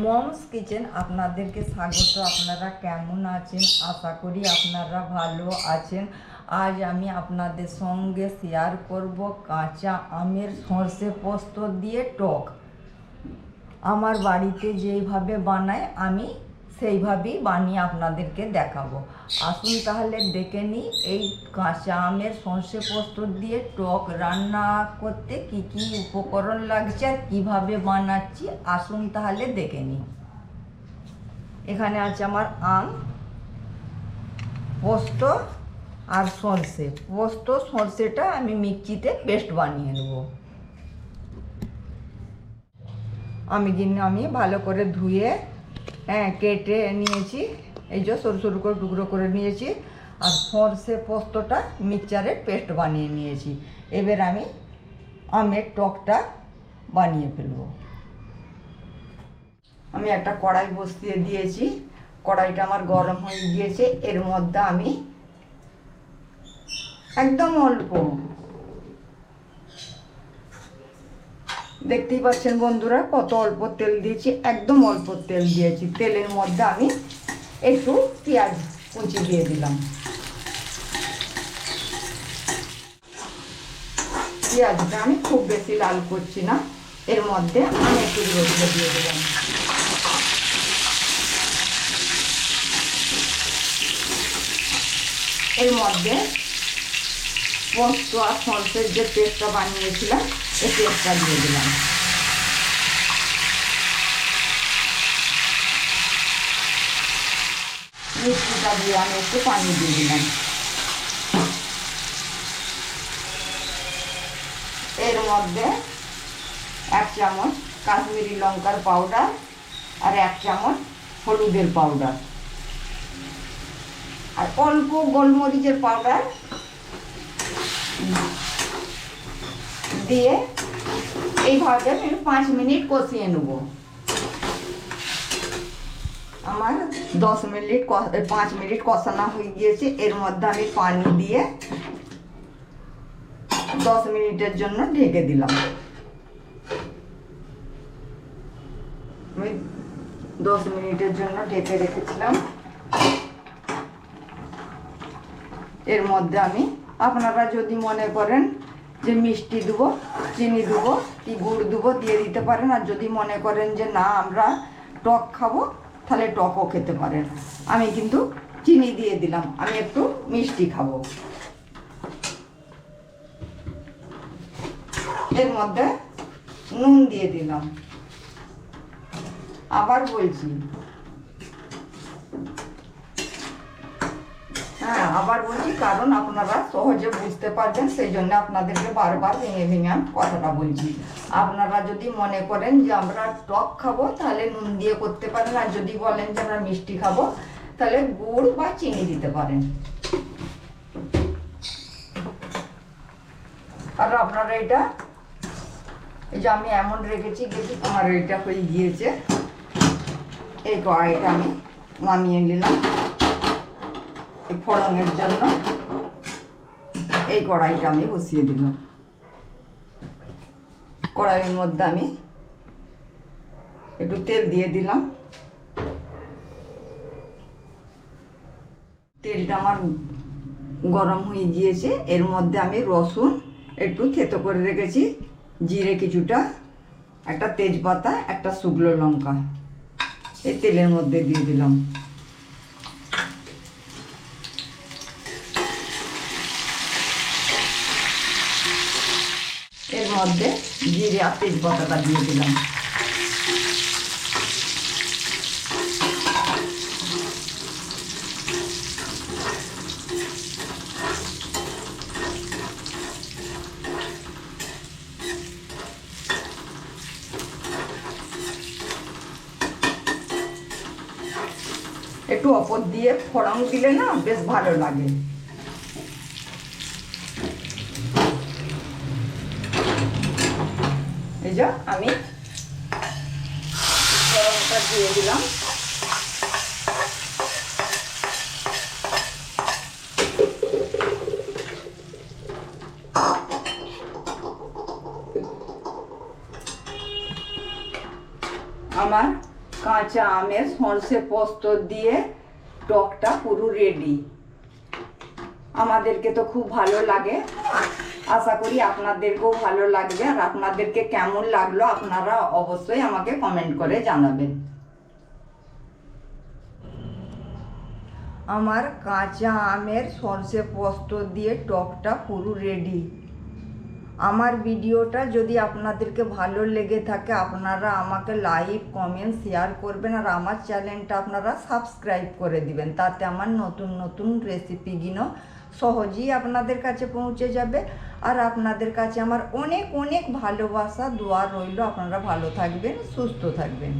Moms kitchen, আপনাদেরকে স্বাগত। আপনারা কেমন আছেন? আশা করি আপনারা ভালো আছেন। আজ আমি আপনাদের সঙ্গে শেয়ার করব কাঁচা আমের সর্ষে পোস্ত দিয়ে টক। আমার বাড়িতে যেইভাবে বানায় আমি সেইভাবেই বানিয়ে আপনাদেরকে দেখাবো। আসুন তাহলে দেখে নিই, এই কাঁচা আমের সর্ষে পোস্ত দিয়ে টক রান্না করতে কি কি উপকরণ লাগছে আর কীভাবে বানাচ্ছি, আসুন তাহলে দেখে নিই। এখানে আছে আমার আম, পোস্ত আর সর্ষে। পোস্ত, সর্ষেটা আমি মিক্সিতে পেস্ট বানিয়ে নেব। আমি আমি ভালো করে ধুয়ে হ্যাঁ কেটে নিয়েছি। এই যে সরু সরু করে টুকরো করে নিয়েছি। আর সর্ষে পোস্তটা মিক্সচারে পেস্ট বানিয়ে নিয়েছি। এবার আমি আমের টকটা বানিয়ে ফেলব। আমি একটা কড়াই বসিয়ে দিয়েছি। কড়াইটা আমার গরম হয়ে গিয়েছে। এর মধ্যে আমি একদম অল্প দেখতেই পাচ্ছেন বন্ধুরা, কত অল্প তেল দিয়েছি, একদম অল্প তেল দিয়েছি। তেলের মধ্যে আমি একটু পেঁয়াজ কুচি দিয়ে দিলাম। পেঁয়াজটা আমি খুব বেশি লাল করছি না, এর মধ্যে আমি একটু রোদে দিয়ে দিলাম। এর মধ্যে পোস্ত আর সর্ষের যে পেস্টটা বানিয়েছিলাম এই পেস্টটা দিয়ে দিলাম। মিষ্টিটা দিয়ে আমি একটু পানি দিয়ে দিলাম। এর মধ্যে এক চামচ কাশ্মীরি লঙ্কার পাউডার আর এক চামচ হলুদের পাউডার। আর অল্প গোলমরিচের পাউডার দিয়ে এইভাবে আমি পাঁচ মিনিট কষিয়ে নেব। আমার দশ মিনিট পাঁচ মিনিট কষানো হয়ে গিয়েছে। এর মধ্যে আমি পানি দিয়ে দশ মিনিটের জন্য ঢেকে দিলাম। আমি দশ মিনিটের জন্য ঢেকে রেখেছিলাম। এর মধ্যে আমি, আপনারা যদি মনে করেন যে মিষ্টি দেবো, চিনি দেবো, কি গুড় দেবো দিয়ে দিতে পারেন। আর যদি মনে করেন যে না, আমরা টক খাব, তাহলে টকও খেতে পারেন। আমি কিন্তু চিনি দিয়ে দিলাম। আমি একটু মিষ্টি খাব। এর মধ্যে নুন দিয়ে দিলাম। আবার বলছি হ্যাঁ আবার বলছি, কারণ আপনারা সহজে বুঝতে পারবেন সেই জন্য আপনাদেরকে বারবার ভেঙে ভেঙে আমি কথাটা বলছি। আপনারা যদি মনে করেন যে আমরা টক খাব, তাহলে নুন দিয়ে করতে পারেন, আর যদি বলেন যে আমরা মিষ্টি খাব, তাহলে গুড় বা চিনি দিতে পারেন। আর আপনারা এটা, এই যে আমি এমন রেখেছি, দেখি আমার এটা হয়ে গিয়েছে। এই কড়াইটা আমি নামিয়ে নিলাম। ফোড়নের জন্য। এই কড়াইটা আমি বসিয়ে দিলাম। কড়াইয়ের মধ্যে আমি একটু তেল দিয়ে দিলাম। তেলটা আমার গরম হয়ে গিয়েছে। এর মধ্যে আমি রসুন একটু থেতো করে রেখেছি। জিরে কিছুটা, একটা তেজপাতা, একটা শুকনো লঙ্কা। এই তেলের মধ্যে দিয়ে দিলাম এর মধ্যে জিরে আর তেজপাতাটা দিয়ে দিলাম। একটু অপর দিয়ে ফোড়ন দিলে না বেশ ভালো লাগে। যে আমি গরমটা দিয়ে দিলাম। আমার কাঁচা আমের সর্ষে পোস্ত দিয়ে টকটা পুরো রেডি আমাদেরকে তো খুব ভালো লাগে। আশা করি আপনাদেরকেও ভালো লাগবে আর আপনাদেরকে কেমন লাগল আপনারা অবশ্যই আমাকে কমেন্ট করে জানাবেন। আমার কাঁচা আমের সর্ষে পোস্ত দিয়ে টকটা পুরো রেডি আমার ভিডিওটা যদি আপনাদেরকে ভালো লেগে থাকে, আপনারা আমাকে লাইক, কমেন্ট, শেয়ার করবেন আর আমার চ্যানেলটা আপনারা সাবস্ক্রাইব করে দিবেন। তাতে আমার নতুন নতুন রেসিপিগুলো সহজেই আপনাদের কাছে পৌঁছে যাবে। আর আপনাদের কাছে আমার অনেক অনেক ভালোবাসা, দোয়া রইল। আপনারা ভালো থাকবেন, সুস্থ থাকবেন।